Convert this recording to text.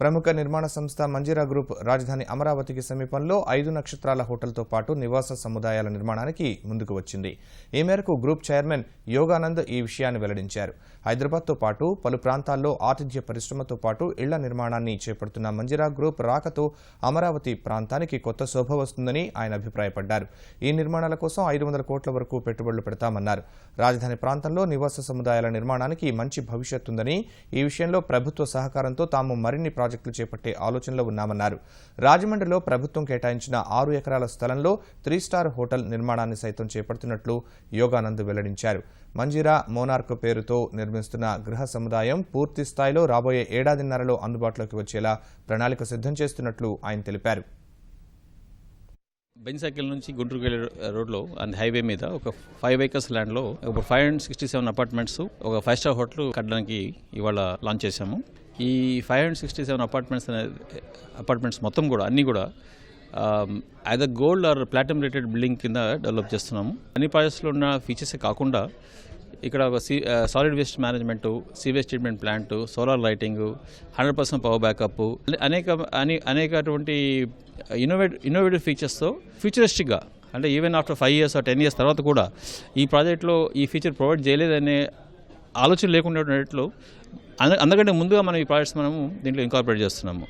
ప్రముఖ నిర్మాణ సంస్థ మంజీరా గ్రూప్ రాజధాని అమరావతికి సమీపంలో ఐదు నక్షత్రాల హోటల్తో పాటు నివాస సముదాయాల నిర్మాణానికి ముందుకు వచ్చింది. ఈ మేరకు గ్రూప్ చైర్మన్ యోగానంద్ ఈ విషయాన్ని వెల్లడించారు. హైదరాబాద్తో పాటు పలు ప్రాంతాల్లో ఆతిథ్య పరిశ్రమతో పాటు ఇళ్ళ నిర్మాణాన్ని చేపడుతున్న మంజీరా గ్రూప్ రాకతో అమరావతి ప్రాంతానికి కొత్త శోభ వస్తుందని ఆయన అభిప్రాయపడ్డారు. ఈ నిర్మాణాల కోసం ఐదు వందల కోట్ల వరకు పెట్టుబడులు పెడతామన్నారు. రాజధాని ప్రాంతంలో నివాస సముదాయాల నిర్మాణానికి మంచి భవిష్యత్తుందని ఈ విషయంలో ప్రభుత్వ సహకారంతో తాము మరిన్ని ప్రాజెక్టులు చేపట్టే ఆలోచనలో ఉన్నామన్నారు. రాజమండ్రిలో ప్రభుత్వం కేటాయించిన ఆరు ఎకరాల స్థలంలో త్రీ స్టార్ హోటల్ నిర్మాణాన్ని సైతం చేపడుతున్నట్లు యోగానంద్ వెల్లడించారు. మంజీరా మోనార్క్ పేరుతో నిర్మిస్తున్న గృహ సముదాయం పూర్తి స్థాయిలో రాబోయే ఏడాదిన్నరలో అందుబాటులోకి వచ్చేలా ప్రణాళిక సిద్ధం చేస్తున్నట్లు ఆయన తెలిపారు. బెంజ్ సైకిల్ నుంచి గుంటూరుకు వెళ్ళే రోడ్లో అండ్ హైవే మీద ఒక ఫైవ్ ఏకర్స్ ల్యాండ్లో ఒక five hundred sixty seven apartments ఒక ఫైవ్ స్టార్ హోటల్ కట్టడానికి ఇవాళ లాంచ్ చేశాము. ఈ five hundred sixty seven apartments అనే అపార్ట్మెంట్స్ మొత్తం కూడా అన్నీ కూడా either gold or platinum rated building కింద డెవలప్ చేస్తున్నాము. అన్ని ప్రాజెక్ట్స్లో ఉన్న ఫీచర్సే కాకుండా ఇక్కడ ఒక see solid waste management sewage treatment plant solar lighting hundred percent power backup అనేక అనే అనేకటువంటి ఇన్నోవేట్ ఇన్నోవేటివ్ ఫీచర్స్తో ఫ్యూచరిస్టిక్గా అంటే even after five years ten years తర్వాత కూడా ఈ ప్రాజెక్ట్లో ఈ ఫీచర్ ప్రొవైడ్ చేయలేదనే ఆలోచన లేకుండా అంద- అందుకంటే ముందుగా మనం ఈ ప్రాజెక్ట్స్ మనము దీంట్లో ఇంకార్పొరేట్ చేస్తున్నాము.